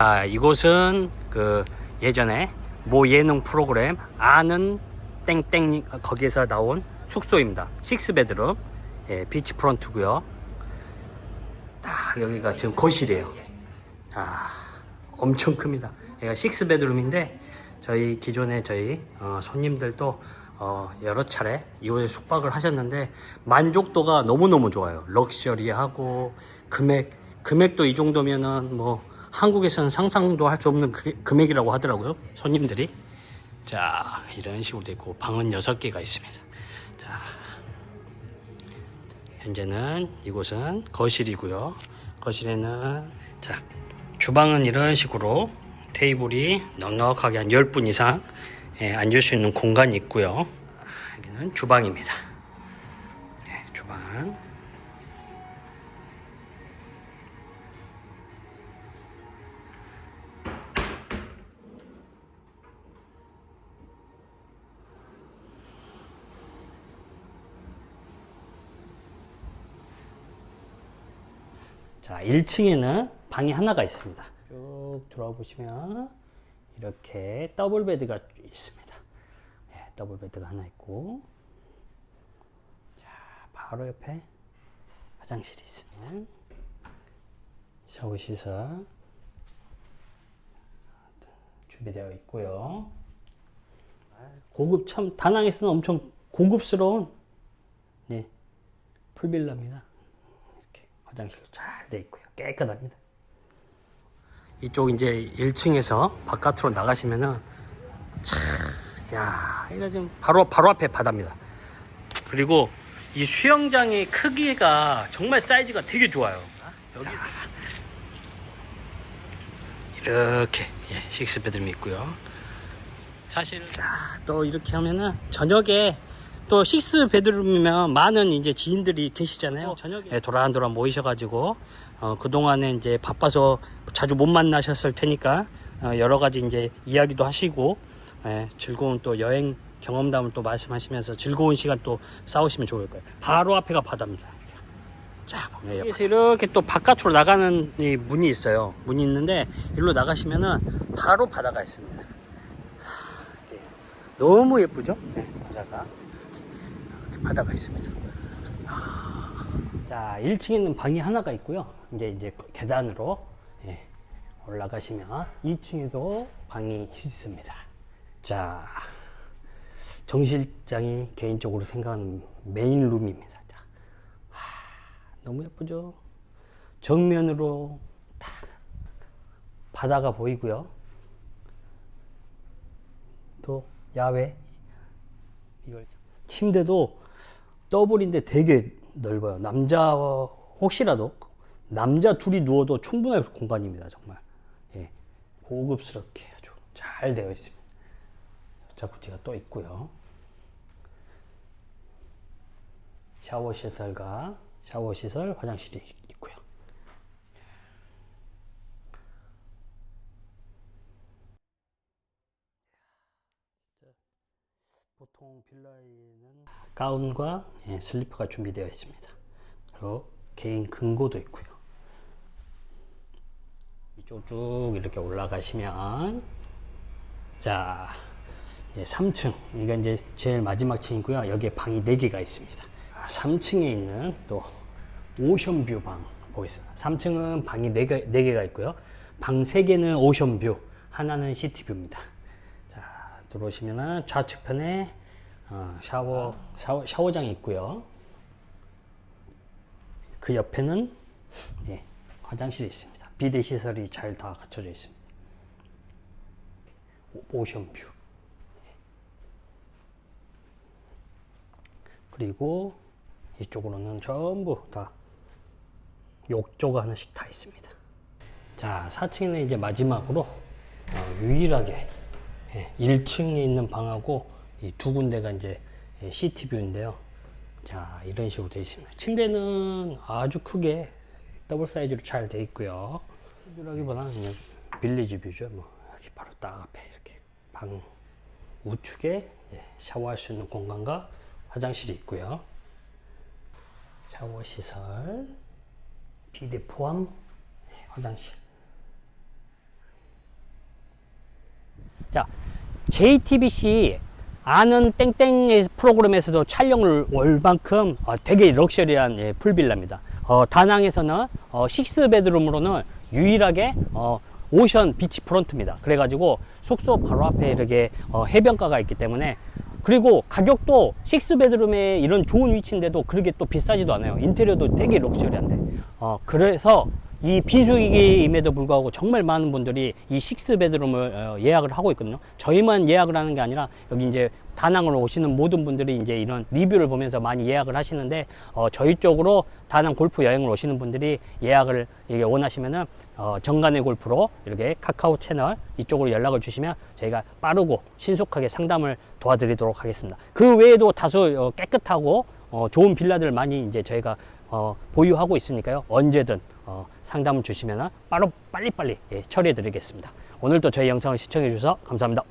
아, 이곳은 그 예전에 모 예능 프로그램 아는 땡땡 거기에서 나온 숙소입니다. 식스베드룸 예, 비치 프런트고요. 딱 여기가 지금 거실이에요. 아, 엄청 큽니다. 여기가 식스베드룸인데 저희 기존에 저희 어, 손님들도 어, 여러 차례 이곳에 숙박을 하셨는데 만족도가 너무너무 좋아요. 럭셔리하고 금액 금액도 이 정도면은 뭐 한국에서는 상상도 할 수 없는 그- 금액이라고 하더라고요. 손님들이. 자, 이런 식으로 돼 있고 방은 6개가 있습니다. 자. 현재는 이곳은 거실이고요. 거실에는 자, 주방은 이런 식으로 테이블이 넉넉하게 한 10분 이상 예, 앉을 수 있는 공간이 있고요. 여기는 주방입니다. 예, 주방. 자, 1층에는 방이 하나가 있습니다. 쭉 들어와 보시면 이렇게 더블 베드가 있습니다. 예, 더블 베드가 하나 있고, 자, 바로 옆에 화장실이 있습니다. 샤워 시설 준비되어 있고요. 고급 참 다낭에서는 엄청 고급스러운 예, 풀빌라입니다. 이렇게 화장실도 잘 돼 있고요. 깨끗합니다. 이쪽 이제 1층에서 바깥으로 나가시면은 참, 야, 이거 지금 바로 바로 앞에 바다입니다. 그리고 이 수영장의 크기가 정말 사이즈가 되게 좋아요. 여기 이렇게 예, 식스 베드룸이 있고요. 사실 야, 또 이렇게 하면은 저녁에 또 식스 베드룸이면 많은 이제 지인들이 계시잖아요. 저녁에 예, 도란도란 모이셔가지고 어, 그 동안에 이제 바빠서 자주 못 만나셨을 테니까 어, 여러 가지 이제 이야기도 하시고 예, 즐거운 또 여행 경험담을 또 말씀하시면서 즐거운 시간 또 싸우시면 좋을 거예요. 바로 앞에가 바다입니다. 자, 보면 여기서 이렇게 또 바깥으로 나가는 이 문이 있어요. 문이 있는데 일로 나가시면은 바로 바다가 있습니다. 하, 너무 예쁘죠? 네, 바다가 바다가 있습니다. 하, 자, 1층에 있는 방이 하나가 있고요. 이제 이제 계단으로 예, 올라가시면 2층에도 방이 있습니다. 자, 정 실장이 개인적으로 생각하는 메인 룸입니다. 자, 너무 예쁘죠? 정면으로 딱 바다가 보이고요. 또 야외 침대도 더블인데 되게 넓어요. 남자 혹시라도 남자 둘이 누워도 충분할 공간입니다. 정말 예, 고급스럽게 아주 잘 되어 있습니다. 자쿠지가 또 있고요. 샤워 시설과 샤워 시설, 화장실이 있고요. 보통 빌라에는 가운과 예, 슬리퍼가 준비되어 있습니다. 그리고 개인 금고도 있고요. 이쪽 쭉 이렇게 올라가시면 자 예, 3층 이게 이제 제일 마지막 층이고요. 여기에 방이 4개가 있습니다. 3층에 있는 또 오션뷰 방 보겠습니다. 3층은 방이 4개, 4개가 있고요. 방 3개는 오션뷰, 하나는 시티뷰입니다. 자, 들어오시면 좌측편에 어, 샤워, 샤워, 샤워장이 있고요. 그 옆에는 예, 화장실이 있습니다. 비대 시설이 잘 다 갖춰져 있습니다. 오- 오션뷰. 그리고 이쪽으로는 전부 다 욕조가 하나씩 다 있습니다. 자, 4층에는 이제 마지막으로 어, 유일하게 예, 1층에 있는 방하고 이 두 군데가 이제 예, 시티뷰인데요. 자, 이런 식으로 되어 있습니다. 침대는 아주 크게 더블 사이즈로 잘 되어 있고요. 뷰라기보다는 그냥 빌리지 뷰죠. 뭐 여기 바로 딱 앞에 이렇게 방 우측에 이제 샤워할 수 있는 공간과 화장실이 있고요. 샤워 시설, 비데 포함 네, 화장실. 자, JTBC 아는 땡땡 프로그램에서도 촬영을 올 만큼 어, 되게 럭셔리한 예, 풀빌라입니다. 어, 다낭에서는 어, 식스 베드룸으로는 유일하게 어, 오션 비치 프론트입니다. 그래가지고 숙소 바로 앞에 이렇게 어, 해변가가 있기 때문에 그리고 가격도 식스 베드룸에 이런 좋은 위치인데도 그렇게 또 비싸지도 않아요. 인테리어도 되게 럭셔리한데. 어, 그래서 이 비수기임에도 불구하고 정말 많은 분들이 이 식스 베드룸을 어, 예약을 하고 있거든요. 저희만 예약을 하는 게 아니라 여기 이제 다낭으로 오시는 모든 분들이 이제 이런 리뷰를 보면서 많이 예약을 하시는데 어, 저희 쪽으로 다낭 골프 여행을 오시는 분들이 예약을 이게 원하시면은 어, 정간의 골프로 이렇게 카카오 채널 이쪽으로 연락을 주시면 저희가 빠르고 신속하게 상담을 도와드리도록 하겠습니다. 그 외에도 다소 어, 깨끗하고 어, 좋은 빌라들 많이 이제 저희가 어, 보유하고 있으니까요. 언제든 어, 상담을 주시면 바로 빨리빨리 예, 처리해 드리겠습니다. 오늘도 저희 영상을 시청해 주셔서 감사합니다.